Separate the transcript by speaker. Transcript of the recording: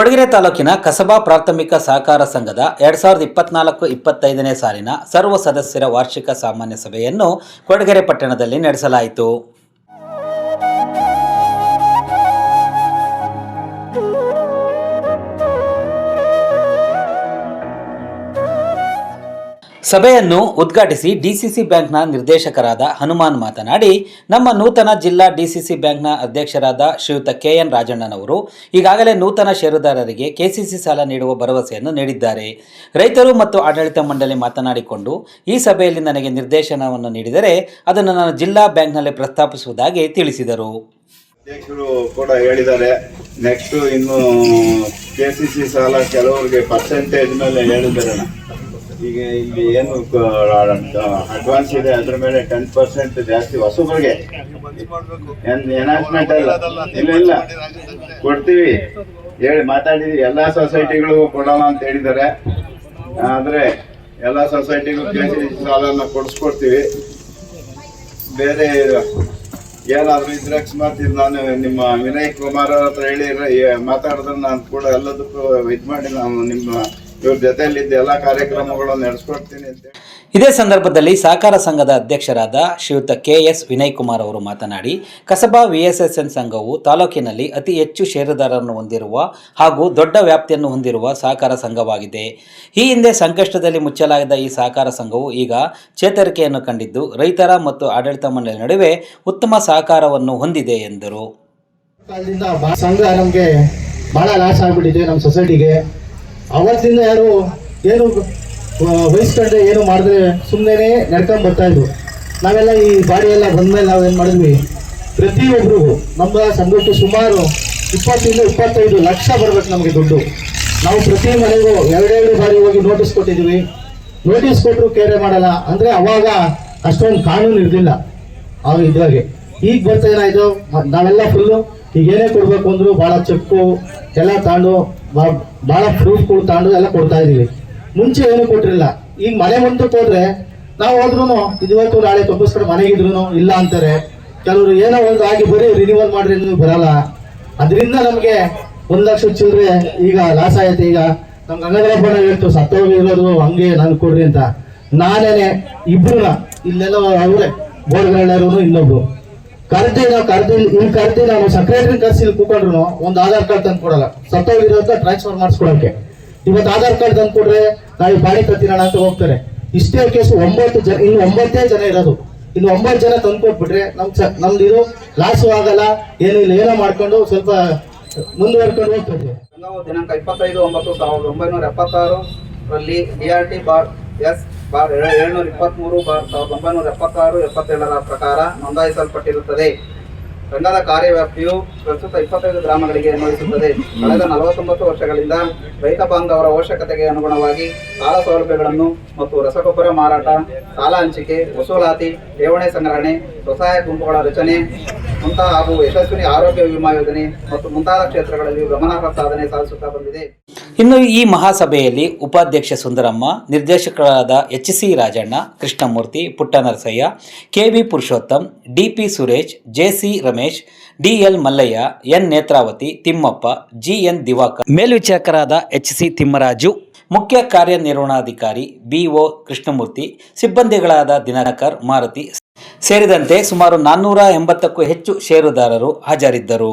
Speaker 1: ಕೊಡಗೆರೆ ತಾಲೂಕಿನ ಕಸಬಾ ಪ್ರಾಥಮಿಕ ಸಹಕಾರ ಸಂಘದ ಎರಡ್ ಸಾವಿರದ ಇಪ್ಪತ್ನಾಲ್ಕು ಇಪ್ಪತ್ತೈದನೇ ಸಾಲಿನ ಸರ್ವ ಸದಸ್ಯರ ವಾರ್ಷಿಕ ಸಾಮಾನ್ಯ ಸಭೆಯನ್ನು ಕೊಡಗೆರೆ ಪಟ್ಟಣದಲ್ಲಿ ನಡೆಸಲಾಯಿತು. ಸಭೆಯನ್ನು ಉದ್ಘಾಟಿಸಿ ಡಿಸಿಸಿ ಬ್ಯಾಂಕ್ನ ನಿರ್ದೇಶಕರಾದ ಹನುಮಾನ್ ಮಾತನಾಡಿ, ನಮ್ಮ ನೂತನ ಜಿಲ್ಲಾ ಡಿಸಿಸಿ ಬ್ಯಾಂಕ್ನ ಅಧ್ಯಕ್ಷರಾದ ಶ್ರೀಯುತ ಕೆಎನ್ ರಾಜಣ್ಣನವರು ಈಗಾಗಲೇ ನೂತನ ಷೇರುದಾರರಿಗೆ ಕೆಸಿಸಿ ಸಾಲ ನೀಡುವ ಭರವಸೆಯನ್ನು ನೀಡಿದ್ದಾರೆ. ರೈತರು ಮತ್ತು ಆಡಳಿತ ಮಂಡಳಿ ಮಾತನಾಡಿಕೊಂಡು, ಈ ಸಭೆಯಲ್ಲಿ ನನಗೆ ನಿರ್ದೇಶನವನ್ನು ನೀಡಿದರೆ ಅದನ್ನು ನಾನು ಜಿಲ್ಲಾ ಬ್ಯಾಂಕ್ನಲ್ಲಿ ಪ್ರಸ್ತಾಪಿಸುವುದಾಗಿ ತಿಳಿಸಿದರು.
Speaker 2: ಅಧ್ಯಕ್ಷರು ಕೂಡ ಹೇಳಿದ್ದಾರೆ ನೆಕ್ಸ್ಟ್ ಇನ್ನು ಕೆ ಸಾಲ ಕೆಲವರಿಗೆ ಪರ್ಸೆಂಟೇಜ್ ಮೇಲೆ ಈಗ ಇಲ್ಲಿ ಏನು ಅಡ್ವಾನ್ಸ್ ಇದೆ, ಅದ್ರ ಮೇಲೆ ಟೆನ್ ಪರ್ಸೆಂಟ್ ಜಾಸ್ತಿ ಹೊಸಬರಿಗೆ ಎನಾಕ್ಸ್ಮೆಂಟ್ ಅಲ್ಲ. ಇಲ್ಲ ಇಲ್ಲ. ಕೊಡ್ತೀವಿ. ಹೇಳಿ, ಮಾತಾಡಿದ್ವಿ. ಎಲ್ಲಾ ಸೊಸೈಟಿಗಳು ಕೊಡೋಣ ಅಂತ ಹೇಳಿದ್ದಾರೆ. ಆದ್ರೆ ಎಲ್ಲಾ ಸೊಸೈಟಿಗೂ ಕೆ ಸಿ ಸಿ ಕೊಡಿಸ್ಕೊಡ್ತೀವಿ. ಬೇರೆ ಏನಾದ್ರು ಇದ್ರೆ ಅಕಸ್ಮಾತ್ ನಾನು ನಿಮ್ಮ ವಿನಯ್ ಕುಮಾರ್ ಹತ್ರ ಹೇಳಿ ಮಾತಾಡಿದ್ರೆ ನಾನು ಕೂಡ ಎಲ್ಲದಕ್ಕೂ ಇದು ಮಾಡಿ ನಾನು ನಿಮ್ಮ ಇವ್ರ ಜೊತೆಯಲ್ಲಿದ್ದ ಎಲ್ಲಾ ಕಾರ್ಯಕ್ರಮಗಳು ನಡೆಸ್ಕೊಡ್ತೀನಿ ಅಂತ
Speaker 1: ಇದೇ ಸಂದರ್ಭದಲ್ಲಿ ಸಹಕಾರ ಸಂಘದ ಅಧ್ಯಕ್ಷರಾದ ಶ್ರೀಯುತ ಕೆ ಎಸ್ ವಿನಯ್ ಕುಮಾರ್ ಅವರು ಮಾತನಾಡಿ ಕಸಬಾ ವಿಎಸ್ಎಸ್ಎನ್ ಸಂಘವು ತಾಲೂಕಿನಲ್ಲಿ ಅತಿ ಹೆಚ್ಚು ಷೇರುದಾರರನ್ನು ಹೊಂದಿರುವ ಹಾಗೂ ದೊಡ್ಡ ವ್ಯಾಪ್ತಿಯನ್ನು ಹೊಂದಿರುವ ಸಹಕಾರ ಸಂಘವಾಗಿದೆ. ಈ ಹಿಂದೆ ಸಂಕಷ್ಟದಲ್ಲಿ ಮುಚ್ಚಲಾಗಿದ್ದ ಈ ಸಹಕಾರ ಸಂಘವು ಈಗ ಚೇತರಿಕೆಯನ್ನು ಕಂಡಿದ್ದು ರೈತರ ಮತ್ತು ಆಡಳಿತ ಮಂಡಳಿ ನಡುವೆ ಉತ್ತಮ ಸಹಕಾರವನ್ನು ಹೊಂದಿದೆ ಎಂದರು.
Speaker 3: ಸಂಘ ನಮಗೆ ಬಹಳ ಲಾಸ್ ಆಗಿಬಿಟ್ಟಿದೆ ನಮ್ಮ ಸೊಸೈಟಿಗೆ. ಅವತ್ತಿಂದ ಯಾರು ಏನು ವಹಿಸ್ಕೊಂಡ್ರೆ ಏನು ಮಾಡಿದ್ರೆ ಸುಮ್ಮನೆ ನಡ್ಕೊಂಡ್ ಬರ್ತಾ ಇದ್ರು. ನಾವೆಲ್ಲ ಈ ಬಾಡಿ ಎಲ್ಲ ಬಂದ್ಮೇಲೆ ನಾವು ಏನು ಮಾಡಿದ್ವಿ ಪ್ರತಿಯೊಬ್ಬರಿಗೂ ನಮ್ಮ ಸಂಘಕ್ಕೆ ಸುಮಾರು ಇಪ್ಪತ್ತರಿಂದ ಇಪ್ಪತ್ತೈದು ಲಕ್ಷ ಬರ್ಬೇಕು ನಮಗೆ ದುಡ್ಡು. ನಾವು ಪ್ರತಿ ಮನೆಗೂ ಎರಡೆರಡು ಬಾರಿ ಹೋಗಿ ನೋಟಿಸ್ ಕೊಟ್ಟಿದ್ವಿ ನೋಟಿಸ್ ಕೊಟ್ಟರು ಕೇರೆ ಮಾಡಲ್ಲ. ಅಂದ್ರೆ ಅವಾಗ ಅಷ್ಟೊಂದು ಕಾನೂನು ಇರಲಿಲ್ಲ ಅವ್ರು ಇದ್ರಾಗೆ. ಈಗ ಬರ್ತಾ ಏನಾಯ್ತು ನಾವೆಲ್ಲ ಫುಲ್ಲು ಈಗ ಏನೇ ಕೊಡ್ಬೇಕು ಅಂದ್ರು ಭಾಳ ಚೆಕ್ಕು, ಎಲ್ಲ ಬಾ- ಭಾಳ ಗಳು ತಾಂಡ್ರೆ ಎಲ್ಲ ಕೊಡ್ತಾ ಇದೀವಿ ಮುಂಚೆ ಏನು ಕೊಟ್ಟಿರಲಿಲ್ಲ. ಈಗ ಮನೆ ಮುಂದಕ್ಕೆ ಹೋದ್ರೆ ನಾವು ಹೋದ್ರು ಇವತ್ತು ನಾಳೆ ತಪ್ಪಿಸ್ಕೊಂಡು ಮನೆಗಿದ್ರು ಇಲ್ಲ ಅಂತಾರೆ. ಕೆಲವರು ಏನೋ ಒಂದು ಆಗಿ ಬರೀ ರಿನ್ಯೂವಲ್ ಮಾಡ್ರಿ ಬರಲ್ಲ. ಅದರಿಂದ ನಮಗೆ ಒಂದ್ ಲಕ್ಷ ಚಿಲ್ಲರೆ ಈಗ ಲಾಸ್ ಆಯ್ತು. ಈಗ ನಮ್ ಬಣ್ಣ ಹೇಳ್ತು ಸತ್ತೋಗಿರೋದು ಹಂಗೆ ನಾನು ಕೊಡ್ರಿ ಅಂತ. ನಾನೇನೆ ಇಬ್ರು ಇಲ್ಲೆಲ್ಲ ಅವರೇ ಬೋರ್ಗಳರು ಇನ್ನೊಬ್ರು ಕರ್ದಿ ನಾವು ಕರೆದಿ ಇಲ್ಲಿ ಕರೆದಿ ನಾನು ಸೆಕ್ರೆಟರಿ ಕರೆಸಿ ಇಲ್ಲಿ ಒಂದು ಆಧಾರ್ ಕಾರ್ಡ್ ತಂದು ಕೊಡಲ್ಲ. ಸತ್ತೋಗಿರೋದ ಟ್ರಾನ್ಸ್ಫರ್ ಮಾಡಿಸ್ಕೊಡಕ್ಕೆ ಇವತ್ತು ಆಧಾರ್ ಕಾರ್ಡ್ ತಂದು ಕೊಡ್ರೆ ನಾವು ಬಾಡಿ ಕತ್ತಿರೋಣ ಅಂತ ಹೋಗ್ತಾರೆ. ಇಷ್ಟೇ ಕೇಸು ಒಂಬತ್ತು ಜನ, ಇನ್ನು ಒಂಬತ್ತೇ ಜನ ಇರೋದು. ಇನ್ನು ಒಂಬತ್ತು ಜನ ತಂದು ಕೊಟ್ಬಿಟ್ರೆ ನಮ್ ಸ- ನಮ್ದು ಇದು ಲಾಸು ಆಗಲ್ಲ, ಏನು ಇಲ್ಲ, ಏನೋ ಮಾಡ್ಕೊಂಡು ಸ್ವಲ್ಪ ಮುಂದುವರ್ಕೊಂಡು ಹೋಗ್ತದೆ.
Speaker 4: ಸಂಘವು ದಿನಾಂಕ ಇಪ್ಪತ್ತೈದು, ಒಂಬತ್ತು ಸಾವಿರದ ಒಂಬೈನೂರ ಎಪ್ಪತ್ತಾರರಲ್ಲಿ D R T bar S bar ಏಳ್ನೂರ ಇಪ್ಪತ್ತ್ಮೂರು ಬಾರ್ ಸಾವಿರದ ಒಂಬೈನೂರ ಎಪ್ಪತ್ತಾರು ಎಪ್ಪತ್ತೇಳರ ಪ್ರಕಾರ ನೋಂದಾಯಿಸಲ್ಪಟ್ಟಿರುತ್ತದೆ. ಸಂಘದ ಕಾರ್ಯವ್ಯಾಪ್ತಿಯು ಪ್ರಸ್ತುತ ಇಪ್ಪತ್ತೈದು ಗ್ರಾಮಗಳಿಗೆ ಅನ್ವಯಿಸುತ್ತದೆ. ಕಳೆದ ನಲವತ್ತೊಂಬತ್ತು ವರ್ಷಗಳಿಂದ ರೈತ ಬಾಂಧವರ ಅವಶ್ಯಕತೆಗೆ ಅನುಗುಣವಾಗಿ ಸಾಲ ಸೌಲಭ್ಯಗಳನ್ನು ಮತ್ತು ರಸಗೊಬ್ಬರ ಮಾರಾಟ, ಸಾಲ ಹಂಚಿಕೆ, ವಸೂಲಾತಿ, ಠೇವಣಿ ಸಂಗ್ರಹಣೆ, ಸ್ವಸಹಾಯ ಗುಂಪುಗಳ ರಚನೆ ಮುಂತಾದ ಹಾಗೂ ಯಶಸ್ವಿನಿ ಆರೋಗ್ಯ ವಿಮಾ ಯೋಜನೆ ಮತ್ತು ಮುಂತಾದ ಕ್ಷೇತ್ರಗಳಲ್ಲಿ ಗಮನಾರ್ಹ ಸಾಧನೆ ಸಾಧಿಸುತ್ತಾ ಬಂದಿದೆ.
Speaker 1: ಇನ್ನು ಈ ಮಹಾಸಭೆಯಲ್ಲಿ ಉಪಾಧ್ಯಕ್ಷ ಸುಂದರಮ್ಮ ನಿರ್ದೇಶಕರಾದ H C Rajanna Krishnamurthy Puttanarasaiah K V Purushottam DP Suresh JC Ramesh DL Mallaiah N Netravati Timmappa GN Diwakar. ಮೇಲ್ವಿಚಾರಕರಾದ H C Thimmaraju ಮುಖ್ಯ ಕಾರ್ಯನಿರ್ವಹಣಾಧಿಕಾರಿ ಬಿಒ ಕೃಷ್ಣಮೂರ್ತಿ ಸಿಬ್ಬಂದಿಗಳಾದ ದಿನಕರ್ ಮಾರುತಿ ಸೇರಿದಂತೆ ಸುಮಾರು ನಾನ್ನೂರ ಎಂಬತ್ತಕ್ಕೂ ಹೆಚ್ಚು ಷೇರುದಾರರು ಹಾಜರಿದ್ದರು.